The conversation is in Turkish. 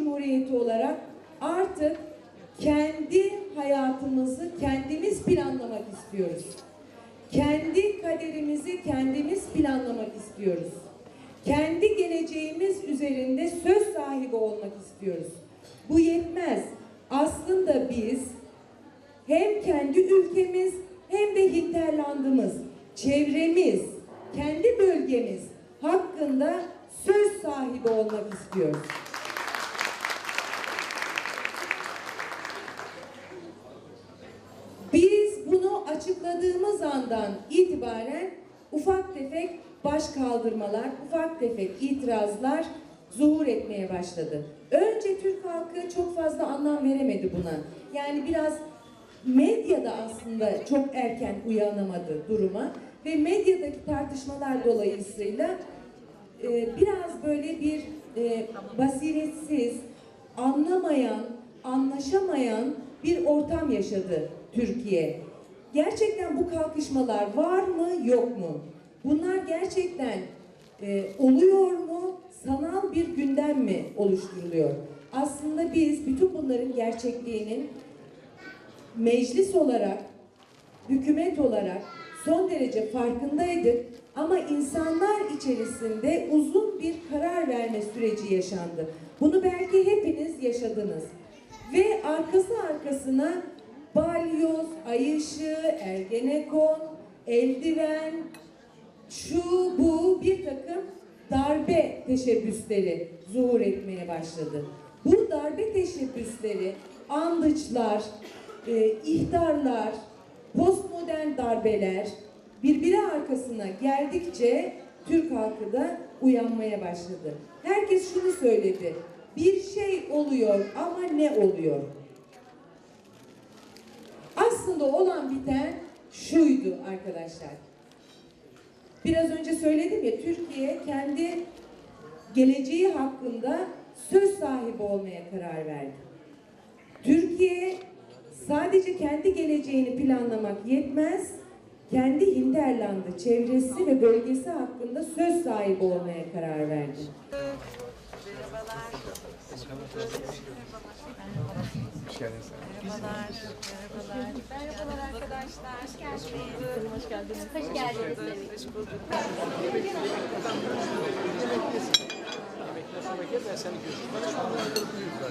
Cumhuriyeti olarak artık kendi hayatımızı kendimiz planlamak istiyoruz. Kendi kaderimizi kendimiz planlamak istiyoruz. Kendi geleceğimiz üzerinde söz sahibi olmak istiyoruz. Bu yetmez. Aslında biz hem kendi ülkemiz hem de Hinterlandımız, çevremiz, kendi bölgemiz hakkında söz sahibi olmak istiyoruz. Biz bunu açıkladığımız andan itibaren ufak tefek baş kaldırmalar, ufak tefek itirazlar zuhur etmeye başladı. Önce Türk halkı çok fazla anlam veremedi buna. Yani biraz medyada aslında çok erken uyanamadı duruma ve medyadaki tartışmalar dolayısıyla e, biraz böyle bir e, basiretsiz, anlamayan, anlaşamayan bir ortam yaşadı Türkiye. Gerçekten bu kalkışmalar var mı, yok mu? Bunlar gerçekten e, oluyor mu? Sanal bir gündem mi oluşturuluyor? Aslında biz bütün bunların gerçekliğinin meclis olarak, hükümet olarak son derece farkındaydık ama insanlar içerisinde uzun bir karar verme süreci yaşandı. Bunu belki hepiniz yaşadınız. Ve arkası arkasına balyoz, ay ışığı, ergenekon, eldiven, şu bu bir takım darbe teşebbüsleri zuhur etmeye başladı. Bu darbe teşebbüsleri, andıçlar, e, ihtarlar, postmodern darbeler birbiri arkasına geldikçe Türk halkı da uyanmaya başladı. Herkes şunu söyledi. Bir şey oluyor ama ne oluyor? Aslında olan biten şuydu arkadaşlar. Biraz önce söyledim ya Türkiye kendi geleceği hakkında söz sahibi olmaya karar verdi. Türkiye sadece kendi geleceğini planlamak yetmez, kendi Hinterland'ı, çevresi ve bölgesi hakkında söz sahibi olmaya karar verdi. Merhabalar geldiniz. Merhabalar. Merhabalar. Arkadaşlar. Hoş geldiniz. Hoş geldiniz. Hoş geldiniz. Hoş bulduk. Yemek nasıl yemek ben seni görüşürüm. Bana şu anda büyük var.